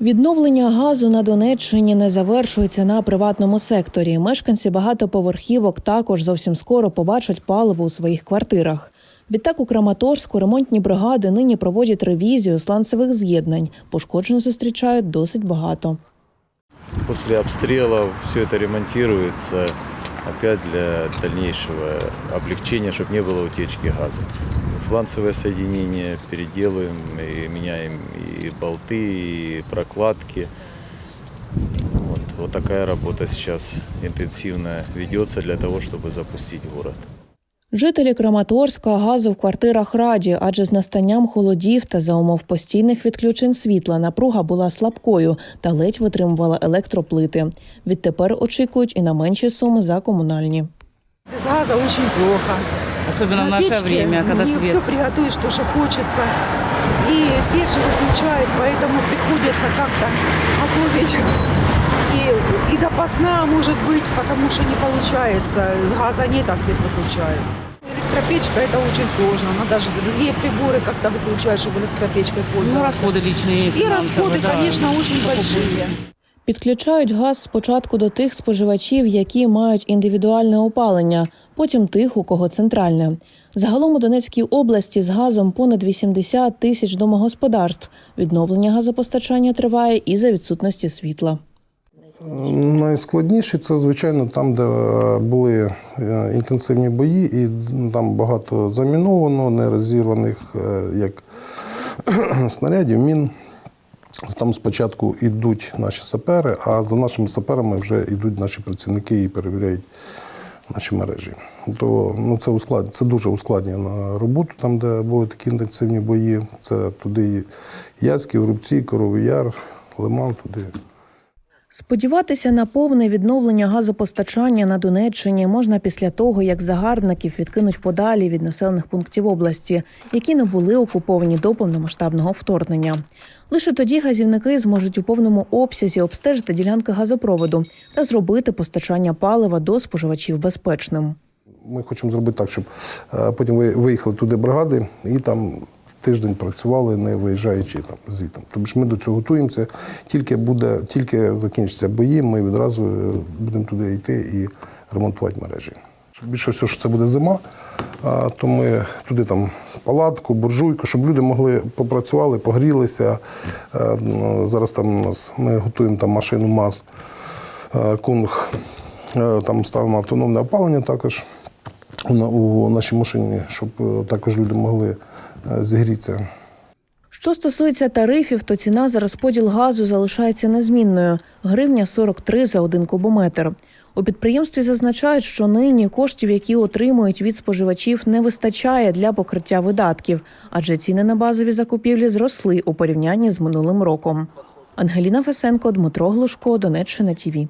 Відновлення газу на Донеччині не завершується на приватному секторі. Мешканці багатоповерхівок також зовсім скоро побачать паливо у своїх квартирах. Відтак у Краматорську ремонтні бригади нині проводять ревізію сланцевих з'єднань. Пошкоджень зустрічають досить багато. После обстрелов все это ремонтируется опять для дальнейшего облегчения, чтобы не было утечки газа. Фланцевое соединение переделываем и меняем и болты, и прокладки. Вот, вот такая работа сейчас интенсивно ведется для того, чтобы запустить город. Жителі Краматорська газу в квартирах раді, адже з настанням холодів та за умов постійних відключень світла напруга була слабкою та ледь витримувала електроплити. Відтепер очікують і на менші суми за комунальні. Без газа очень плохо. Особенно в наше время, не свет. все приготовишь, то, что хочется. И свет же выключают, поэтому приходится как-то готовить. И, и допоздна, может быть, потому что не получается. Газа нет, а свет выключают. Электропечка это очень сложно. Надо даже другие приборы как-то выключать, чтобы электропечкой Ну, пользоваться. расходы личные. И финансовые, расходы, да. конечно, очень большие. Підключають газ спочатку до тих споживачів, які мають індивідуальне опалення, потім тих, у кого центральне. Загалом у Донецькій області з газом понад 80 тисяч домогосподарств. Відновлення газопостачання триває і за відсутності світла. Найскладніше це, звичайно, там, де е, були е, інтенсивні бої, і там багато заміновано, нерозірваних е, як снарядів, мін. Там спочатку йдуть наші сапери, а за нашими саперами вже йдуть наші працівники і перевіряють наші мережі. То ну, це, усклад... це дуже ускладнює роботу, там, де були такі інтенсивні бої. Це туди і Яцький, Рубці, Коровий Яр, Лиман, туди. Сподіватися на повне відновлення газопостачання на Донеччині можна після того, як загарбників відкинуть подалі від населених пунктів області, які не були окуповані до повномасштабного вторгнення. Лише тоді газівники зможуть у повному обсязі обстежити ділянки газопроводу та зробити постачання палива до споживачів безпечним. Ми хочемо зробити так, щоб е, потім ви- виїхали туди бригади і там тиждень працювали, не виїжджаючи там звітом. Тобто ми до цього готуємося. Тільки буде, тільки закінчаться бої, ми відразу е, будемо туди йти і ремонтувати мережі. Більше всього, що це буде зима, то ми туди там палатку, буржуйку, щоб люди могли попрацювали, погрілися. Е, Зараз там у нас ми готуємо там машину МАЗ, е, Кунг, там ставимо автономне опалення також у нашій машині, щоб е, також люди могли е, зігрітися. Що стосується тарифів, то ціна за розподіл газу залишається незмінною гривня 43 за один кубометр. У підприємстві зазначають, що нині коштів, які отримують від споживачів, не вистачає для покриття видатків, адже ціни на базові закупівлі зросли у порівнянні з минулим роком. Ангеліна Фесенко, Дмитро Глушко, Донеччина ТІВІ.